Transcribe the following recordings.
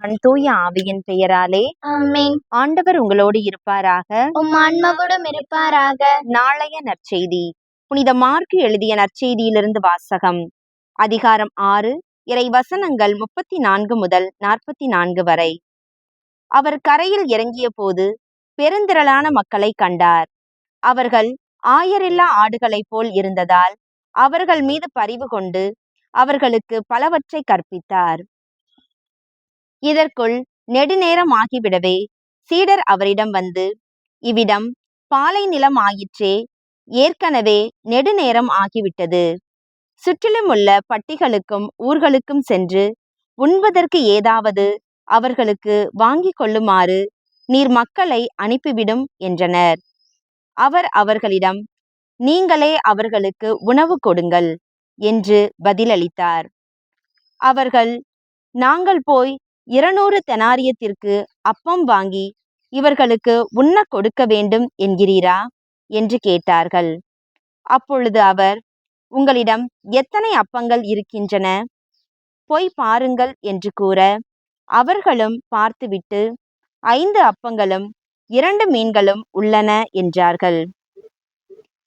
மகன் தூய ஆவியின் பெயராலே. ஆண்டவர் உங்களோடு இருப்பாராக. உம் ஆன்மாவோடும் இருப்பாராக. நாளைய நற்செய்தி. புனித மார்க்கு எழுதிய நற்செய்தியிலிருந்து வாசகம். அதிகாரம் ஆறு இறை வசனங்கள் முப்பத்தி நான்கு முதல் நாற்பத்தி நான்கு வரை. அவர் கரையில் இறங்கிய போது பெருந்திரளான மக்களை கண்டார். அவர்கள் ஆயரில்லா ஆடுகளைப் போல் இருந்ததால் அவர்கள் மீது பரிவு கொண்டு அவர்களுக்கு பலவற்றை கற்பித்தார். இதற்குள் நெடுநேரம் ஆகிவிடவே. சீடர் அவரிடம் வந்து இவ்விடம் பாலை நிலம் ஆயிற்றே ஏற்கனவே நெடுநேரம் ஆகிவிட்டது. சுற்றிலும் உள்ள பட்டிகளுக்கும் ஊர்களுக்கும் சென்று உண்பதற்கு ஏதாவது அவர்களுக்கு வாங்கிக் கொள்ளுமாறு நீர் மக்களை அனுப்பிவிடும் என்றனர். அவர் அவர்களிடம் நீங்களே அவர்களுக்கு உணவு கொடுங்கள் என்று பதிலளித்தார். அவர்கள் நாங்கள் போய் இருநூறு தெனாரியத்திற்கு அப்பம் வாங்கி இவர்களுக்கு உண்ணக் கொடுக்க வேண்டும் என்கிறீரா? என்று கேட்டார்கள். அப்பொழுது அவர் உங்களிடம் எத்தனை அப்பங்கள் இருக்கின்றன? போய் பாருங்கள் என்று கூற அவர்களும் பார்த்துவிட்டு ஐந்து அப்பங்களும் இரண்டு மீன்களும் உள்ளன என்றார்கள்.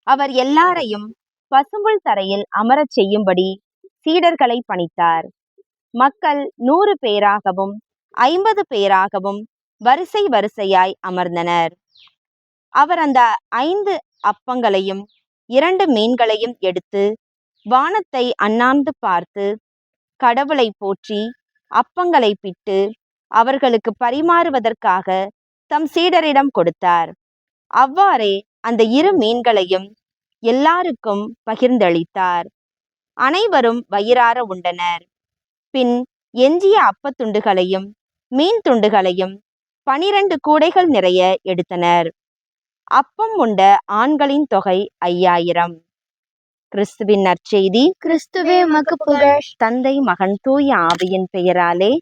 அவர் எல்லாரையும் பசும்புல் தரையில் அமரச் செய்யும்படி சீடர்களை பணித்தார். மக்கள் நூறு பேராகவும் ஐம்பது பேராகவும் வரிசை வரிசையாய் அமர்ந்தனர். அவர் அந்த ஐந்து அப்பங்களையும் இரண்டு மீன்களையும் எடுத்து வானத்தை அண்ணாந்து பார்த்து கடவுளை போற்றி அப்பங்களை பிட்டு அவர்களுக்கு பரிமாறுவதற்காக தம் சீடரிடம் கொடுத்தார். அவ்வாறே அந்த இரு மீன்களையும் எல்லாருக்கும் பகிர்ந்தளித்தார். அனைவரும் வயிறார உண்டனர். பின் எஞ்சிய அப்பத்துண்டுகளையும் மீன் துண்டுகளையும் பனிரண்டு கூடைகள் நிறைய எடுத்தனர். அப்பம் உண்ட ஆண்களின் தொகை ஐயாயிரம். கிறிஸ்துவின் நற்செய்தி. கிறிஸ்துவே தந்தை மகன் தூய ஆவியின் பெயராலே.